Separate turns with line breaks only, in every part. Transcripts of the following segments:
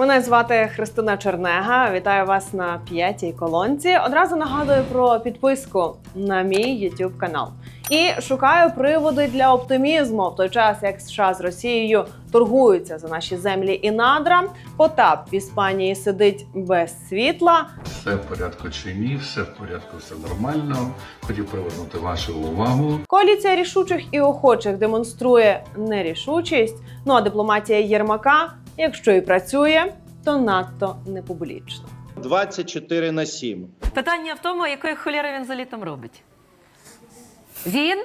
Мене звати Христина Чернега. Вітаю вас на п'ятій колонці. Одразу нагадую про підписку на мій YouTube канал. І шукаю приводи для оптимізму в той час, як США з Росією торгуються за наші землі і надра. Потап в Іспанії сидить без світла.
Все в порядку чи ні, все в порядку, все нормально. Хотів привернути вашу увагу.
Коаліція рішучих і охочих демонструє нерішучість. Ну а дипломатія Єрмака, якщо і працює, то надто непублічно.
24 на 7.
Питання в тому, якої холєри він за літом робить. Він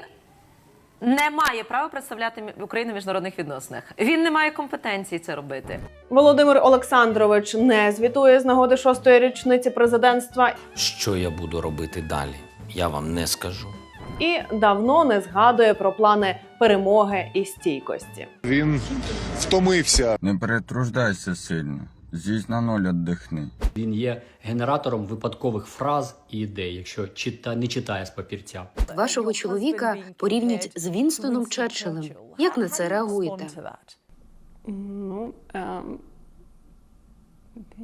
не має права представляти Україну в міжнародних відносинах. Він не має компетенції це робити.
Володимир Олександрович не звітує з нагоди шостої річниці президентства
Що я буду робити далі? Я вам не скажу.
І давно не згадує про плани перемоги і стійкості.
Він втомився.
Не перетруждайся сильно. З'їсть на ноль віддихни.
Він є генератором випадкових фраз і ідей, якщо чита, не читає з папірця.
Вашого чоловіка порівнять з Вінстоном Черчиллем. Як на це реагуєте?
Ну, ем,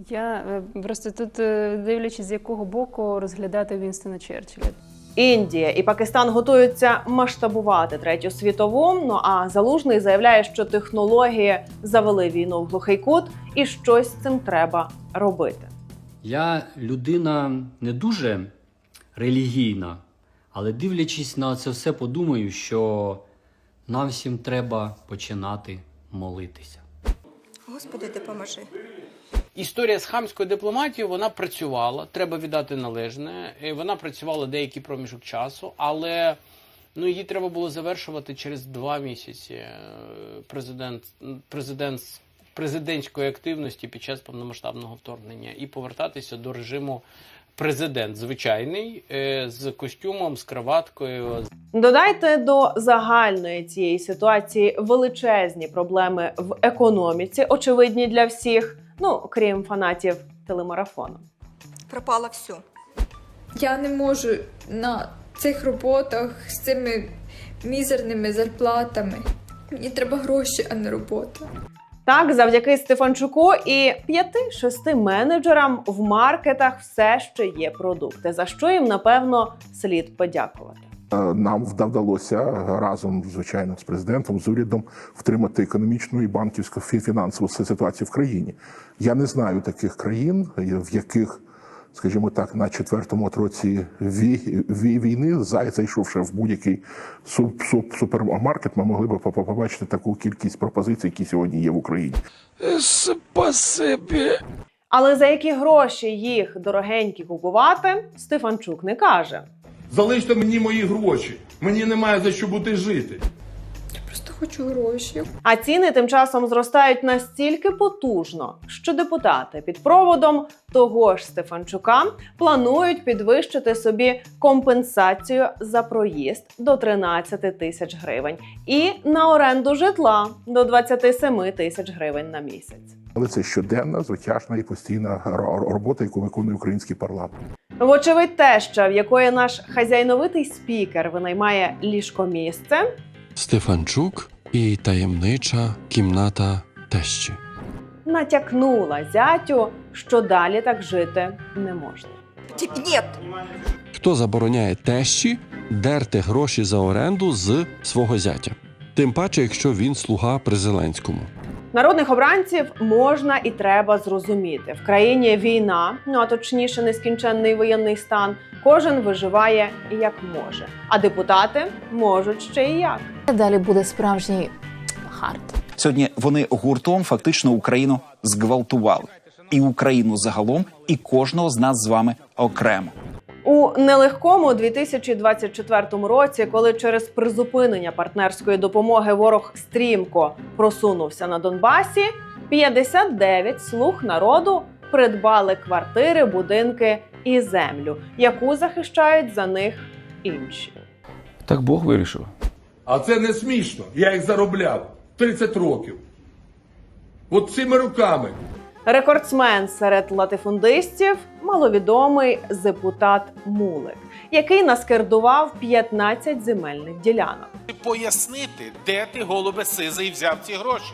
я е, просто тут е, дивлячись, з якого боку розглядати Вінстона Черчилля.
Індія і Пакистан готуються масштабувати третю світову. Ну а залужний заявляє, що технології завели війну в глухий кут, і щось з цим треба робити.
Я людина не дуже релігійна, але дивлячись на це все, подумаю, що нам всім треба починати молитися.
Господи, допоможи.
Історія з хамською дипломатією вона працювала, треба віддати належне. Вона працювала деякий проміжок часу, але ну, її треба було завершувати через два місяці. Е, Президент, президент президентської активності під час повномасштабного вторгнення і повертатися до режиму президент звичайний е, з костюмом, з краваткою,
Додайте до загальної цієї ситуації величезні проблеми в економіці, очевидні для всіх, ну крім фанатів телемарафону.
Пропало все.
Я не можу на цих роботах з цими мізерними зарплатами. Мені треба гроші, а не робота.
Так, завдяки Стефанчуку і п'яти-шести менеджерам в маркетах все ще є продукти, за що їм напевно слід подякувати.
Е, Нам вда- вдалося разом, звичайно, з президентом, з урядом втримати економічну і банківську фі- фінансову ситуацію в країні. Я не знаю таких країн, е, в яких, скажімо так, на четвертому році ві- ві- війни, зай- зайшовши в будь-який суп, суп, супермаркет, ми могли б по- по- побачити таку кількість пропозицій, які сьогодні є в Україні.
Спасибі.
Але за які гроші їх дорогенькі купувати, Стефанчук не каже.
Залиште мені мої гроші. Мені немає за що бути жити.
Просто хочу гроші.
А ціни тим часом зростають настільки потужно, що депутати під проводом того ж Стефанчука планують підвищити собі компенсацію за проїзд до 13 тисяч гривень і на оренду житла до 27 тисяч гривень на місяць.
Але це щоденна, звитяжна і постійна робота, яку виконує український парламент.
Вочевидь, теща, в якої наш хазяйновитий спікер винаймає ліжкомісце,
Стефанчук і таємнича кімната тещі.
натякнула зятю, що далі так жити не можна.
Хто забороняє тещі дерти гроші за оренду з свого зятя? Тим паче, якщо він слуга при Зеленському.
Народних обранців можна і треба зрозуміти. В країні війна, ну а точніше, нескінченний воєнний стан. Кожен виживає як може, а депутати можуть ще і як.
Далі буде справжній хард.
Сьогодні вони гуртом фактично Україну зґвалтували. І Україну загалом, і кожного з нас з вами окремо.
У нелегкому 2024 році, коли через призупинення партнерської допомоги ворог стрімко просунувся на Донбасі, 59 слуг народу придбали квартири, будинки і землю, яку захищають за них інші.
Так Бог вирішив.
А це не смішно. Я їх заробляв 30 років. От цими руками.
Рекордсмен серед латифундистів маловідомий депутат Мулик, який наскердував 15 земельних ділянок.
пояснити, де ти голубе сизий взяв ці гроші.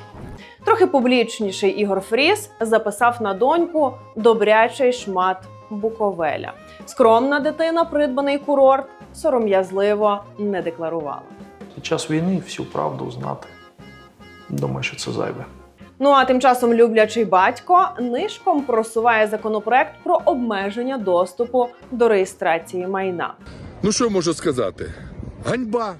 Трохи публічніший Ігор Фріс записав на доньку добрячий шмат Буковеля. Скромна дитина, придбаний курорт, сором'язливо не декларувала.
Під час війни всю правду знати. Думаю, що це зайве.
Ну а тим часом люблячий батько нишком просуває законопроект про обмеження доступу до реєстрації майна.
Ну що можу сказати? Ганьба!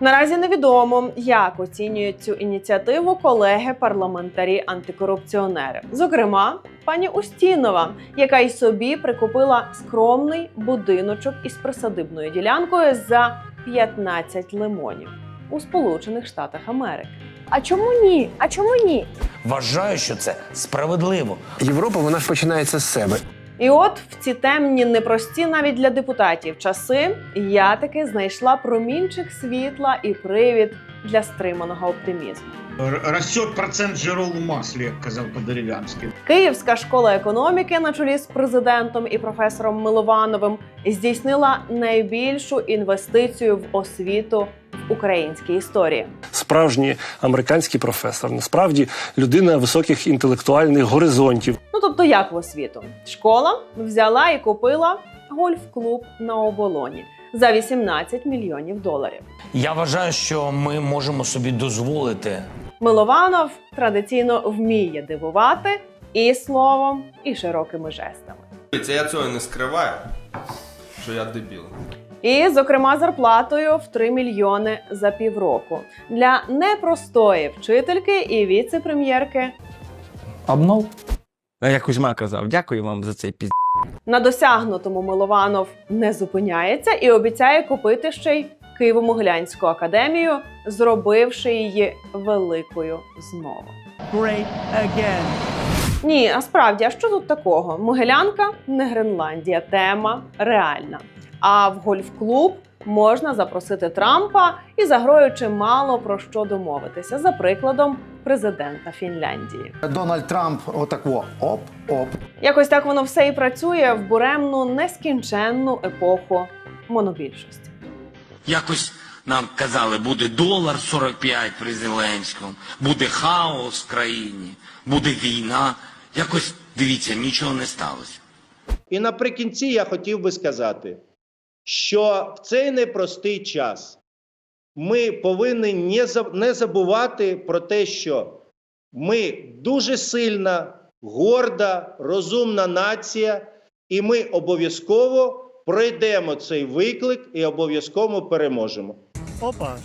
Наразі невідомо, як оцінюють цю ініціативу колеги-парламентарі антикорупціонери, зокрема, пані Устінова, яка й собі прикупила скромний будиночок із присадибною ділянкою за 15 лимонів у Сполучених Штатах Америки.
А чому ні? А чому ні?
Вважаю, що це справедливо.
Європа вона ж починається з себе.
І от в ці темні, непрості навіть для депутатів часи я таки знайшла промінчик світла і привід для стриманого оптимізму.
Растет процент жиров у маслі, як казав по-дерев'янськи.
Київська школа економіки на чолі з президентом і професором Миловановим здійснила найбільшу інвестицію в освіту українській історії.
Справжній американський професор, насправді людина високих інтелектуальних горизонтів.
Ну тобто, як в освіту? Школа взяла і купила гольф-клуб на оболоні за 18 мільйонів доларів.
Я вважаю, що ми можемо собі дозволити
Милованов традиційно вміє дивувати і словом, і широкими жестами.
Це я цього не скриваю, що я дебіл.
І, зокрема, зарплатою в 3 мільйони за півроку для непростої вчительки і віце-прем'єрки.
Обнов.
А як Кузьма казав, дякую вам за цей піз...
На досягнутому Милованов не зупиняється і обіцяє купити ще й Києво-Могилянську академію, зробивши її великою знову.
Great again.
Ні, а справді, а що тут такого? Могилянка не Гренландія, тема реальна. А в гольф-клуб можна запросити Трампа і за грою чимало про що домовитися, за прикладом президента Фінляндії.
Дональд Трамп отако оп, оп.
Якось так воно все і працює в буремну нескінченну епоху монобільшості.
Якось нам казали, буде долар 45 при Зеленському, буде хаос в країні, буде війна. Якось дивіться, нічого не сталося.
І наприкінці я хотів би сказати, що в цей непростий час ми повинні не забувати про те, що ми дуже сильна, горда, розумна нація, і ми обов'язково пройдемо цей виклик і обов'язково переможемо.
Опа.